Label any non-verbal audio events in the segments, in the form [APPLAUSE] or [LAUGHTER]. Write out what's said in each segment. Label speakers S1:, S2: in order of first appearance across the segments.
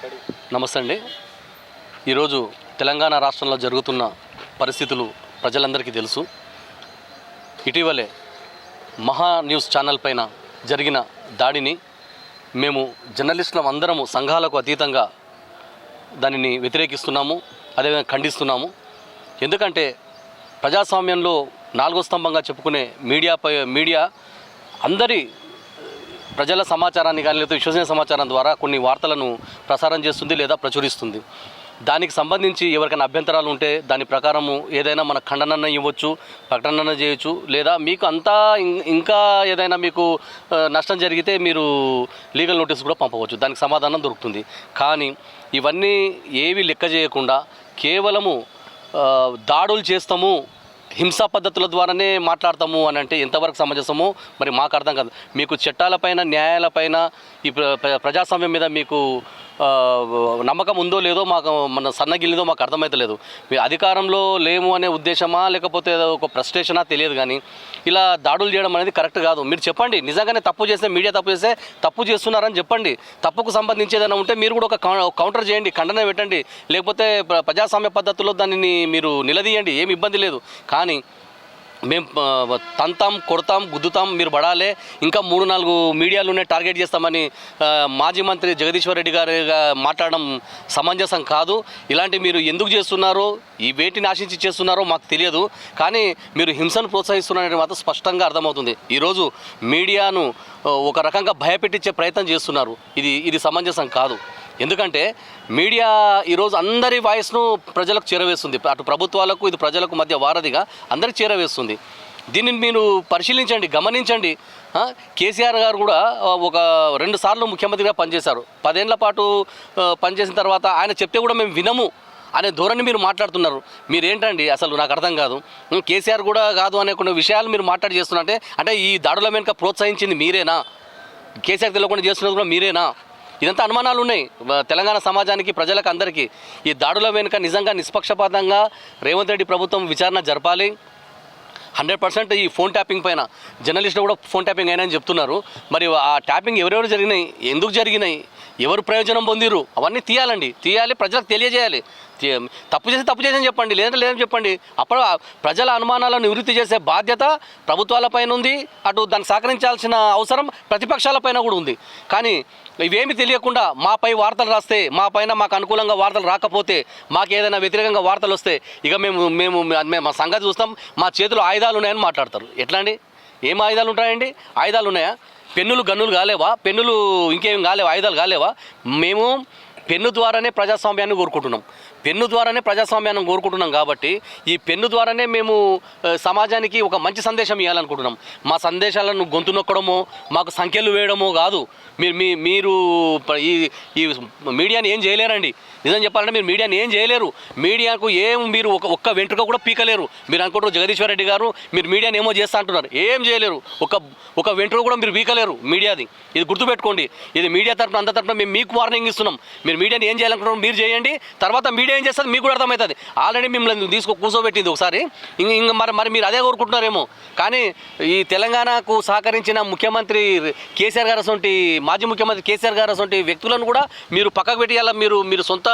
S1: నమస్తే అండి. ఈరోజు తెలంగాణ రాష్ట్రంలో జరుగుతున్న పరిస్థితులు ప్రజలందరికీ తెలుసు. ఇటీవలే మహా న్యూస్ ఛానల్ పైన జరిగిన దాడిని మేము జర్నలిస్టులం అందరము సంఘాలకు అతీతంగా దానిని వ్యతిరేకిస్తున్నాము అదేవిధంగా ఖండిస్తున్నాము. ఎందుకంటే ప్రజాస్వామ్యంలో నాలుగో స్తంభంగా చెప్పుకునే మీడియాపై మీడియా అందరి ప్రజల సమాచారాన్ని కానీ లేదా విశ్వసనీయ సమాచారం ద్వారా కొన్ని వార్తలను ప్రసారం చేస్తుంది లేదా ప్రచురిస్తుంది. దానికి సంబంధించి ఎవరికైనా అభ్యంతరాలు ఉంటే దాని ప్రకారము ఏదైనా మన ఖండనన్న ఇవ్వచ్చు ప్రకటన చేయొచ్చు లేదా మీకు అంతా ఇంకా ఏదైనా మీకు నష్టం జరిగితే మీరు లీగల్ నోటీస్ కూడా పంపవచ్చు. దానికి సమాధానం దొరుకుతుంది. కానీ ఇవన్నీ ఏవి లెక్క చేయకుండా కేవలము దాడులు చేస్తాము హింసా పద్ధతుల ద్వారానే మాట్లాడతాము అని అంటే ఎంతవరకు సమంజసము మరి మాకు అర్థం కాదు. మీకు చట్టాలపైన న్యాయాలపైన ఈ ప్ర- ప్ర- ప్రజాస్వామ్యం మీద మీకు నమ్మకం ఉందో లేదో మాకు మన సన్నగిల్లిదో మాకు అర్థమైతలేదు. మీ అధికారంలో లేము అనే ఉద్దేశమా లేకపోతే ఏదో ఒక ఫ్రస్ట్రేషనా తెలియదు కానీ ఇలా దాడులు చేయడం అనేది కరెక్ట్ కాదు. మీరు చెప్పండి నిజంగానే తప్పు చేస్తే మీడియా తప్పు చేస్తే తప్పు చేస్తున్నారని చెప్పండి. తప్పుకు సంబంధించి ఏదైనా ఉంటే మీరు కూడా ఒక కౌంటర్ చేయండి ఖండన పెట్టండి. లేకపోతే ప్ర- ప్రజాస్వామ్య పద్ధతిలో దానిని మీరు నిలదీయండి ఏమి ఇబ్బంది లేదు. కానీ మేము తంతాం కొడతాం గుద్దుతాం మీరు పడాలే. ఇంకా మూడు నాలుగు మీడియాలోనే టార్గెట్ చేస్తామని మాజీ మంత్రి జగదీశ్వర్ రెడ్డి గారు మాట్లాడడం సమంజసం కాదు. ఇలాంటి మీరు ఎందుకు చేస్తున్నారో ఈ వేటిని ఆశించి చేస్తున్నారో మాకు తెలియదు. కానీ మీరు హింసను ప్రోత్సహిస్తున్నారని మాత్రం స్పష్టంగా అర్థమవుతుంది. ఈరోజు మీడియాను ఒక రకంగా భయపెట్టించే ప్రయత్నం చేస్తున్నారు. ఇది ఇది సమంజసం కాదు. ఎందుకంటే మీడియా ఈరోజు అందరి వాయిస్ను ప్రజలకు చేరవేస్తుంది. అటు ప్రభుత్వాలకు ఇది ప్రజలకు మధ్య వారధిగా అందరికి చేరవేస్తుంది. దీనిని మీరు పరిశీలించండి గమనించండి. కేసీఆర్ గారు కూడా ఒక రెండు సార్లు ముఖ్యమంత్రిగా పనిచేశారు. పదేళ్ళ పాటు పనిచేసిన తర్వాత ఆయన చెప్తే కూడా మేము వినము అనే ధోరణి మీరు మాట్లాడుతున్నారు. మీరేంటండి? అసలు నాకు అర్థం కాదు. కేసీఆర్ కూడా కాదు అనే కొన్ని విషయాలు మీరు మాట్లాడి చేస్తున్నారంటే అంటే ఈ దాడుల వెనుక ప్రోత్సహించింది మీరేనా? కేసీఆర్ తెలియకుండా చేస్తున్నది కూడా మీరేనా? ఇదంతా అనుమానాలు ఉన్నాయి. తెలంగాణ సమాజానికి ప్రజలకు అందరికీ. ఈ దాడుల వెనుక నిజంగా నిష్పక్షపాతంగా రేవంత్ రెడ్డి ప్రభుత్వం విచారణ జరపాలి. హండ్రెడ్ పర్సెంట్ ఈ ఫోన్ ట్యాపింగ్ పైన జర్నలిస్టులు కూడా ఫోన్ ట్యాపింగ్ అయినాయని చెప్తున్నారు. మరి ఆ ట్యాపింగ్ ఎవరెవరు జరిగినాయి? ఎందుకు జరిగినాయి? ఎవరు ప్రయోజనం పొందిరు అవన్నీ తీయాలండి. తీయాలి ప్రజలకు తెలియజేయాలి. తప్పు చేసి తప్పు చేసి చెప్పండి. లేదంటే లేదని చెప్పండి. అప్పుడు ప్రజల అనుమానాలను నివృత్తి చేసే బాధ్యత ప్రభుత్వాలపైన ఉంది. అటు దాన్ని సహకరించాల్సిన అవసరం ప్రతిపక్షాలపైన కూడా ఉంది. కానీ ఇవేమి తెలియకుండా మాపై వార్తలు రాస్తే మా పైన మాకు అనుకూలంగా వార్తలు రాకపోతే మాకు ఏదైనా వ్యతిరేకంగా వార్తలు వస్తే ఇక మేము మేము మేము మా సంగతి చూస్తాం. మా చేతిలో ఆయుధాలు ఉన్నాయని మాట్లాడతారు. ఎట్లా అండి? ఏం ఆయుధాలు ఉంటాయండి? ఆయుధాలు ఉన్నాయా? పెన్నులు గన్నులు కాలేవా? పెన్నులు ఇంకేం కాలేవా? ఆయుధాలు కాలేవా? మేము పెన్ను ద్వారానే ప్రజాస్వామ్యాన్ని కోరుకుంటున్నాం. పెన్ను ద్వారానే ప్రజాస్వామ్యాన్ని కోరుకుంటున్నాం కాబట్టి ఈ పెన్ను ద్వారానే మేము సమాజానికి ఒక మంచి సందేశం ఇవ్వాలనుకుంటున్నాం. మా సందేశాలను గొంతు నొక్కడమో మాకు సంఖ్యలు వేయడమో కాదు. మీరు మీ మీరు ఈ ఈ మీడియాని ఏం చేయలేరండి. నిజం చెప్పాలంటే మీరు మీడియాని ఏం చేయలేరు. మీడియాకు ఏం మీరు ఒక ఒక్క వెంట్రుక కూడా పీకలేరు. మీరు అనుకుంటారు జగదీశ్వర్ రెడ్డి గారు మీరు మీడియాని ఏమో చేస్తా అంటున్నారు. ఏం చేయలేరు. ఒక ఒక వెంట్రుక కూడా మీరు పీకలేరు మీడియాది. ఇది గుర్తుపెట్టుకోండి. ఇది మీడియా తరపున అంత తరపున మేము మీకు వార్నింగ్ ఇస్తున్నాం. మీరు మీడియాని ఏం చేయాలనుకుంటున్నారు మీరు చేయండి. తర్వాత మీడియా ఏం చేస్తుంది మీకు కూడా అర్థమవుతుంది. ఆల్రెడీ మిమ్మల్ని తీసుకో కూర్చోబెట్టింది ఒకసారి. ఇంక ఇంక మరి మరి మీరు అదే కోరుకుంటున్నారేమో. కానీ ఈ తెలంగాణకు సహకరించిన ముఖ్యమంత్రి కేసీఆర్ గారు అసలు మాజీ ముఖ్యమంత్రి కేసీఆర్ గారు అసలు వ్యక్తులను కూడా మీరు పక్కకు పెట్టేయాల? మీరు మీరు సొంత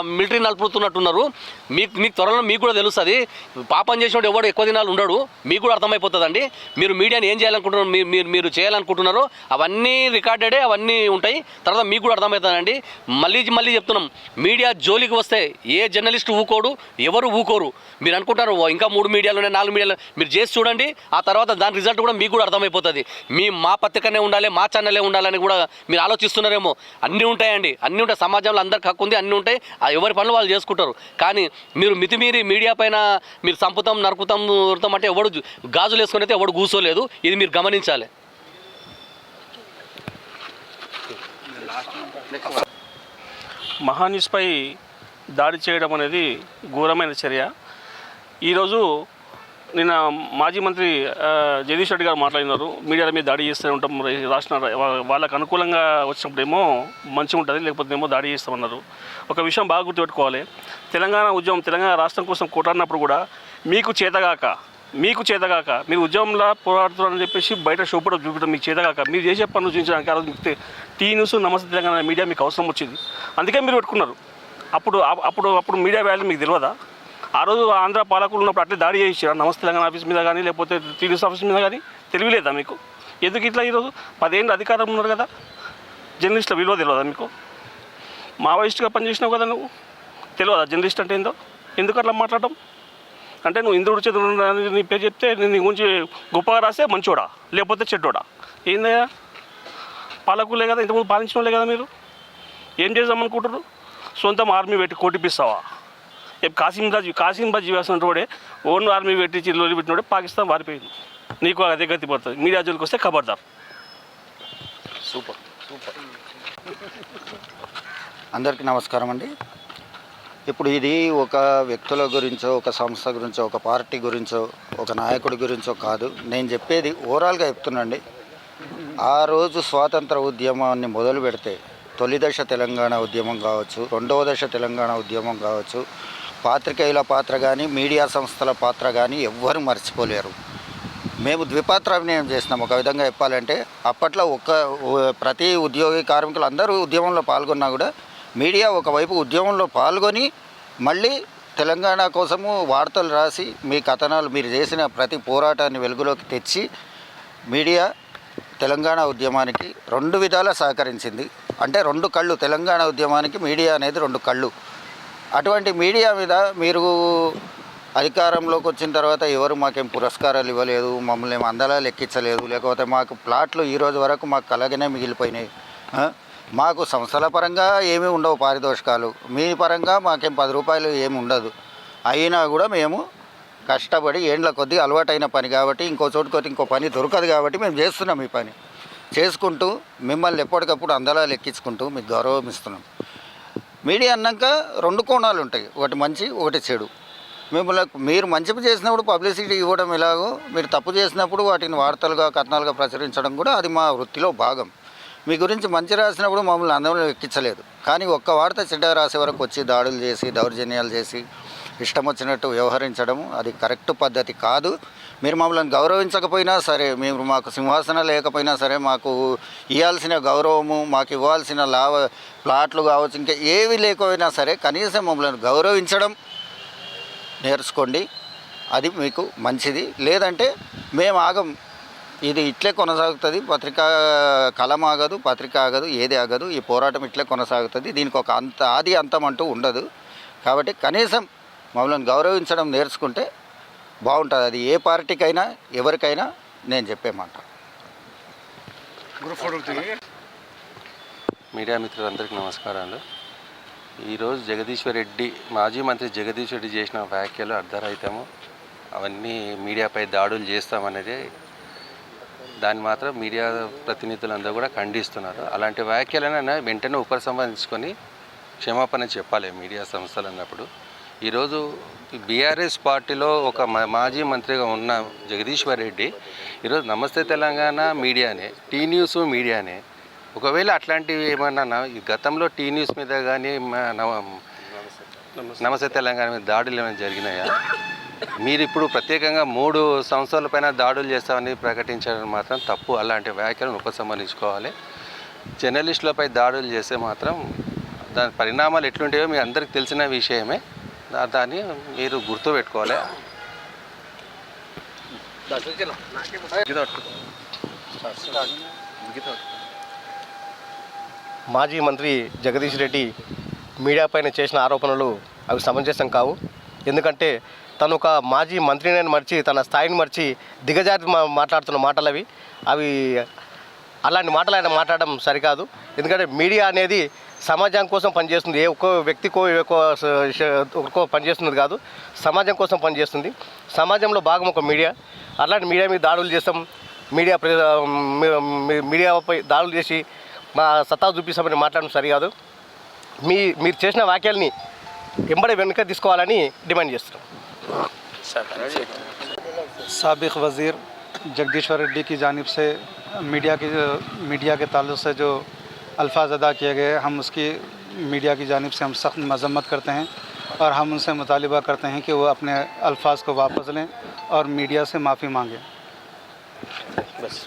S1: మిలిటరీ నలుపుతున్నట్టున్నారు మీకు మీకు త్వరలో మీకు కూడా తెలుస్తుంది. పాపం చేసినప్పుడు ఎవడు ఎక్కువ దినాలు ఉండడు. మీకు కూడా అర్థమైపోతుందండి. మీరు మీడియాని ఏం చేయాలనుకుంటున్నారు? మీరు మీరు మీరు చేయాలనుకుంటున్నారో అవన్నీ రికార్డెడే అవన్నీ ఉంటాయి. తర్వాత మీకు కూడా అర్థమవుతుందండి మళ్ళీ మళ్ళీ చెప్తున్నాం. మీడియా జోలికి వస్తే ఏ జర్నలిస్ట్ ఊకోడు ఎవరు ఊకోరు. మీరు అనుకుంటారు "ఓ, ఇంకా మూడు మీడియాలు ఉన్నాయి నాలుగు మీడియాలు మీరు చేసి చూడండి. ఆ తర్వాత దాని రిజల్ట్ కూడా మీకు కూడా అర్థమైపోతుంది. మీ మా పత్రికనే ఉండాలి మా ఛానలే ఉండాలని కూడా మీరు ఆలోచిస్తున్నారేమో. అన్నీ ఉంటాయండి. అన్నీ ఉంటాయి. సమాజంలో అందరికి హక్కు ఉంది అన్నీ ఉంటాయి. ఆ ఎవరి పనులు వాళ్ళు చేసుకుంటారు. కానీ మీరు మితిమీరి మీడియా పైన మీరు సంపుతం నరుకుతాం ఉరుతాం అంటే ఎవడు గాజులు వేసుకుని అయితే ఎవడు కూర్చోలేదు ఇది మీరు గమనించాలి.
S2: మహాన్యూస్పై దాడి చేయడం అనేది ఘోరమైన చర్య. ఈరోజు నిన్న మాజీ మంత్రి జగదీష్ రెడ్డి గారు మాట్లాడినారు. మీడియాల మీద దాడి చేస్తూనే ఉంటాం రాష్ట్ర వాళ్ళకు అనుకూలంగా వచ్చినప్పుడేమో మంచిగా ఉంటుంది లేకపోతే ఏమో దాడి చేస్తామన్నారు. ఒక విషయం బాగా గుర్తుపెట్టుకోవాలి. తెలంగాణ ఉద్యమం తెలంగాణ రాష్ట్రం కోసం కొట్లాడినప్పుడు కూడా మీకు చేతగాక మీకు చేతగాక మీరు ఉద్యమంలో పోరాడుతున్నారని చెప్పేసి బయట షోపడ చూపించడం మీకు చేతగాక మీరు చేసే పనులు చూపించడానికి ఆ రోజు టీ న్యూస్ నమస్తే తెలంగాణ మీడియా మీకు అవసరం వచ్చింది. అందుకే మీరు పెట్టుకున్నారు. అప్పుడు అప్పుడు అప్పుడు మీడియా వాల్యూ మీకు తెలియదా? ఆ రోజు ఆంధ్ర పాలకులు ఉన్నప్పుడు అట్లే దాడి చేయించారు నమస్తే తెలంగాణ ఆఫీస్ మీద కానీ లేకపోతే టీడీఎస్ ఆఫీస్ మీద కానీ తెలియలేదా మీకు? ఎందుకు ఇట్లా ఈరోజు? పదేళ్ళు అధికారం ఉన్నారు కదా. జర్నలిస్టుల విలువ తెలియదా మీకు? మావోయిస్ట్గా పనిచేసినావు కదా నువ్వు? తెలియదా జర్నలిస్ట్ అంటే ఏందో? ఎందుకు అట్లా మాట్లాడటం? అంటే నువ్వు ఇంద్రుడు చంద్రుడు నీ పేరు చెప్తే నేను నీ గురించి గొప్పగా రాస్తే మంచోడా? లేకపోతే చెడ్డోడా? ఏందయ్యా? పాలకులే కదా ఇంతకుముందు పాలించిన వాళ్ళే కదా మీరు? ఏం చేద్దామనుకుంటారు సొంతం ఆర్మీ పెట్టి కోటిపిస్తావా రేపు కాసింబాజ్ కాసింబాజ్ చేయాల్సిన వాడే ఓన్ ఆర్మీ పెట్టి చిల్లు పెట్టినోడే పాకిస్తాన్ వారిపోయింది. నీకు అదే గతి పడుతుంది. మీడియా జోలికి వస్తే ఖబర్దార్
S1: సూపర్ సూపర్. [LAUGHS]
S3: అందరికీ నమస్కారం అండి. ఇప్పుడు ఇది ఒక వ్యక్తుల గురించో ఒక సంస్థ గురించో ఒక పార్టీ గురించో ఒక నాయకుడి గురించో కాదు. నేను చెప్పేది ఓవరాల్గా చెప్తున్నాండి ఆ రోజు స్వాతంత్ర ఉద్యమాన్ని మొదలు పెడితే తొలి దశ తెలంగాణ ఉద్యమం కావచ్చు రెండవ దశ తెలంగాణ ఉద్యమం కావచ్చు పాత్రికేయుల పాత్ర కానీ మీడియా సంస్థల పాత్ర కానీ ఎవ్వరు మర్చిపోలేరు. మేము ద్విపాత్ర అభినయం చేసినాం. ఒక విధంగా చెప్పాలంటే అప్పట్లో ఒక ప్రతి ఉద్యోగి కార్మికులు అందరూ ఉద్యమంలో పాల్గొన్నా కూడా మీడియా ఒకవైపు ఉద్యమంలో పాల్గొని మళ్ళీ తెలంగాణ కోసము వార్తలు రాసి మీ కథనాలు మీరు చేసిన ప్రతి పోరాటాన్ని వెలుగులోకి తెచ్చి మీడియా తెలంగాణ ఉద్యమానికి రెండు విధాలా సహకరించింది. అంటే రెండు కళ్ళు. తెలంగాణ ఉద్యమానికి మీడియా అనేది రెండు కళ్ళు. అటువంటి మీడియా మీద మీరు అధికారంలోకి వచ్చిన తర్వాత ఎవరు మాకేం పురస్కారాలు ఇవ్వలేదు మమ్మల్ని ఏం అందలా లెక్కించలేదు లేకపోతే మాకు ప్లాట్లు ఈరోజు వరకు మాకు కలగనే మిగిలిపోయినాయి. మాకు సంస్థల పరంగా ఏమీ ఉండవు పారితోషికాలు. మీ పరంగా మాకేం పది రూపాయలు ఏమి ఉండదు. అయినా కూడా మేము కష్టపడి ఏండ్ల కొద్దీ అలవాటైన పని కాబట్టి ఇంకో చోటుకొచ్చి ఇంకో పని దొరకదు కాబట్టి మేము చేస్తున్నాం ఈ పని. చేసుకుంటూ మిమ్మల్ని ఎప్పటికప్పుడు అందలా లెక్కించుకుంటూ మీకు గౌరవం ఇస్తున్నాం. మీడియా అన్నాక రెండు కోణాలు ఉంటాయి. ఒకటి మంచి ఒకటి చెడు. మిమ్మల్ని మీరు మంచి చేసినప్పుడు పబ్లిసిటీ ఇవ్వడం ఎలాగో మీరు తప్పు చేసినప్పుడు వాటిని వార్తలుగా కథనాలుగా ప్రచురించడం కూడా అది మా వృత్తిలో భాగం. మీ గురించి మంచి రాసినప్పుడు మమ్మల్ని అందరం ఎక్కించలేదు. కానీ ఒక్క వార్త చెడ్డ రాసే వరకు వచ్చి దాడులు చేసి దౌర్జన్యాలు చేసి ఇష్టం వచ్చినట్టు వ్యవహరించడం అది కరెక్ట్ పద్ధతి కాదు. మీరు మమ్మల్ని గౌరవించకపోయినా సరే మీరు మాకు సింహాసనం లేకపోయినా సరే మాకు ఇవ్వాల్సిన గౌరవము మాకు ఇవ్వాల్సిన లాభ ప్లాట్లు కావచ్చు ఇంకా ఏవి లేకపోయినా సరే కనీసం మమ్మల్ని గౌరవించడం నేర్చుకోండి. అది మీకు మంచిది. లేదంటే మేము ఆగం. ఇది ఇట్లే కొనసాగుతుంది. పత్రికా కలం ఆగదు పత్రిక ఆగదు ఏది ఆగదు. ఈ పోరాటం ఇట్లే కొనసాగుతుంది. దీనికి ఒక అంత ఆది అంతం అంటూ ఉండదు. కాబట్టి కనీసం మమ్మల్ని గౌరవించడం నేర్చుకుంటే బాగుంటుంది. అది ఏ పార్టీకైనా ఎవరికైనా నేను చెప్పే మాట.
S4: మీడియా మిత్రులందరికీ నమస్కారాలు. ఈరోజు జగదీశ్వర్ రెడ్డి మాజీ మంత్రి జగదీష్ రెడ్డి చేసిన వ్యాఖ్యలు అర్ధరహితము. అవన్నీ మీడియాపై దాడులు చేస్తామనేది దాన్ని మాత్రం మీడియా ప్రతినిధులందరూ కూడా ఖండిస్తున్నారు. అలాంటి వ్యాఖ్యలను వెంటనే ఉపసంహరించుకొని క్షమాపణ చెప్పాలి మీడియా సంస్థలు అన్నప్పుడు. ఈరోజు బీఆర్ఎస్ పార్టీలో ఒక మా- మాజీ మంత్రిగా ఉన్న జగదీశ్వర్ రెడ్డి ఈరోజు నమస్తే తెలంగాణ మీడియానే టీ న్యూస్ మీడియానే. ఒకవేళ అట్లాంటివి ఏమన్నా ఈ గతంలో టీ న్యూస్ మీద కానీ నమస్తే తెలంగాణ మీద దాడులు ఏమైనా జరిగినాయా? మీరు ఇప్పుడు ప్రత్యేకంగా మూడు సంస్థలపైన దాడులు చేస్తామని ప్రకటించడం మాత్రం తప్పు. అలాంటి వ్యాఖ్యలను ఉపసంహరించుకోవాలి. జర్నలిస్టులపై దాడులు చేస్తే మాత్రం దాని పరిణామాలు ఎట్లుంటాయో మీ అందరికి తెలిసిన విషయమే. దాన్ని మీరు గుర్తుపెట్టుకోవాలి.
S5: మాజీ మంత్రి జగదీష్ రెడ్డి మీడియా పైన చేసిన ఆరోపణలు అవి సమంజసం కావు. ఎందుకంటే తను ఒక మాజీ మంత్రిని మర్చి తన స్థాయిని మర్చి దిగజారి మాట్లాడుతున్న మాటలు అవి అవి అలాంటి మాటలు ఆయన మాట్లాడడం సరికాదు. ఎందుకంటే మీడియా అనేది సమాజం కోసం పనిచేస్తుంది ఏ ఒక్కో వ్యక్తికో ఒక్కో స- ష- ఒక్కో పనిచేస్తున్నది కాదు సమాజం కోసం పనిచేస్తుంది సమాజంలో భాగం ఒక మీడియా అలాంటి మీడియా మీద దాడులు చేస్తాం మీడియా ప్ర- మీ- మీ- మీడియాపై దాడులు చేసి మా సత్తా చూపిస్తామని మాట్లాడడం సరికాదు మీ మీరు చేసిన వ్యాఖ్యల్ని ఎంబడి వెనుక తీసుకోవాలని డిమాండ్ చేస్తున్నాం
S6: सबक वज़ीर जगदीश्वर रेड्डी की जानब से मीडिया की मीडिया के ताल्लुक से जो अल्फाज अदा किए गए, हम उसकी मीडिया की जानब से हम सख्त मजम्मत करते हैं और हम उनसे मुतालबा करते हैं कि वो अपने अल्फाज को वापस लें और मीडिया से माफ़ी मांगें।
S5: बस